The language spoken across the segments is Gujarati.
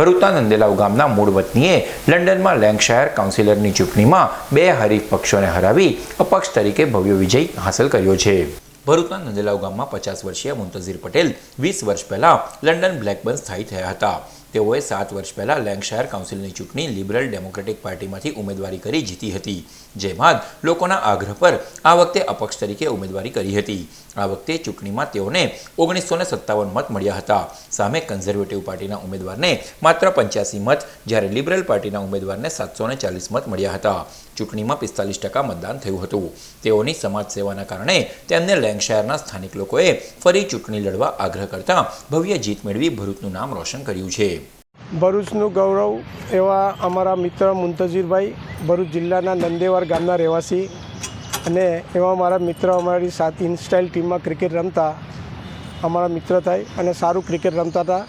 ભરૂચના નંદેલાવ ગામના મૂળ વતનીએ લંડનમાં લેન્કશાયર કાઉન્સિલરની ચૂંટણીમાં બે હરીફ પક્ષોને હરાવી અપક્ષ તરીકે ભવ્ય વિજય હાંસલ કર્યો છે. ભરૂચના નંદેલાવ ગામમાં પચાસ વર્ષીય મુંતઝીર પટેલ વીસ વર્ષ પહેલા લંડન બ્લેકબર્ન સ્થાયી થયા હતા. તેઓએ સાત વર્ષ પહેલાં લેંગશાયર કાઉન્સિલની ચૂંટણી લિબરલ ડેમોક્રેટિક પાર્ટીમાંથી ઉમેદવારી કરી જીતી હતી જે બાદ લોકોના આગ્રહ પર આ વખતે અપક્ષ તરીકે ઉમેદવારી કરી હતી. આ વખતે ચૂંટણીમાં તેઓને ઓગણીસો ને સત્તાવન મત મળ્યા હતા. સામે કન્ઝર્વેટિવ પાર્ટીના ઉમેદવારને માત્ર પંચ્યાસી મત, જ્યારે લિબરલ પાર્ટીના ઉમેદવારને સાતસો ચાલીસ મત મળ્યા હતા. ચૂંટણીમાં પિસ્તાલીસ ટકા મતદાન થયું હતું. તેઓની સમાજ સેવાના કારણે તેમને લેંગશાયરના સ્થાનિક લોકોએ ફરી ચૂંટણી લડવા આગ્રહ કરતા ભવ્ય જીત મેળવી ભરૂચનું નામ રોશન કર્યું છે. ભરૂચનું ગૌરવ એવા અમારા મિત્ર મુંતજીરભાઈ ભરૂચ જિલ્લાના નંદેવાર ગામના રહેવાસી અને એવા મારા મિત્ર અમારી સાથ ઇન્સ્ટાઇલ ટીમમાં ક્રિકેટ રમતા અમારા મિત્ર થાય અને સારું ક્રિકેટ રમતા હતા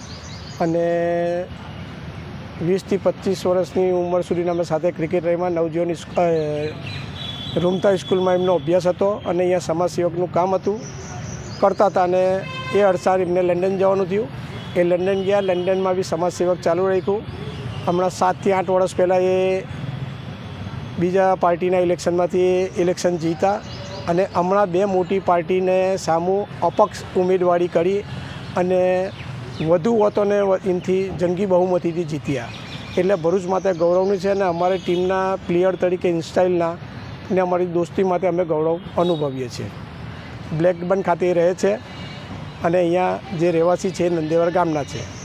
અને વીસથી પચીસ વર્ષની ઉંમર સુધીના અમે સાથે ક્રિકેટ રમ્યા. નવજીવનની રૂમતા સ્કૂલમાં એમનો અભ્યાસ હતો અને અહીંયા સમાજ સેવકનું કામ હતું. કરતા હતા અને એ અરસાર એમને લંડન જવાનું થયું. એ લંડન ગયા. લંડનમાં બી સમાજ સેવક ચાલુ રાખ્યું. હમણાં સાતથી આઠ વર્ષ પહેલાં એ બીજા પાર્ટીના ઇલેક્શનમાંથી એ ઇલેક્શન જીતા અને હમણાં બે મોટી પાર્ટીને સામું અપક્ષ ઉમેદવારી કરી અને વધુ વતોને એમથી જંગી બહુમતીથી જીત્યા. એટલે ભરૂચ માટે ગૌરવનું છે અને અમારી ટીમના પ્લેયર તરીકે ઇન્સ્ટાઇલના ને અમારી દોસ્તી માટે અમે ગૌરવ અનુભવીએ છીએ. બ્લેકબર્ન ખાતે એ રહે છે. અને અહીંયા જે રહેવાસી છે એ ગામના છે.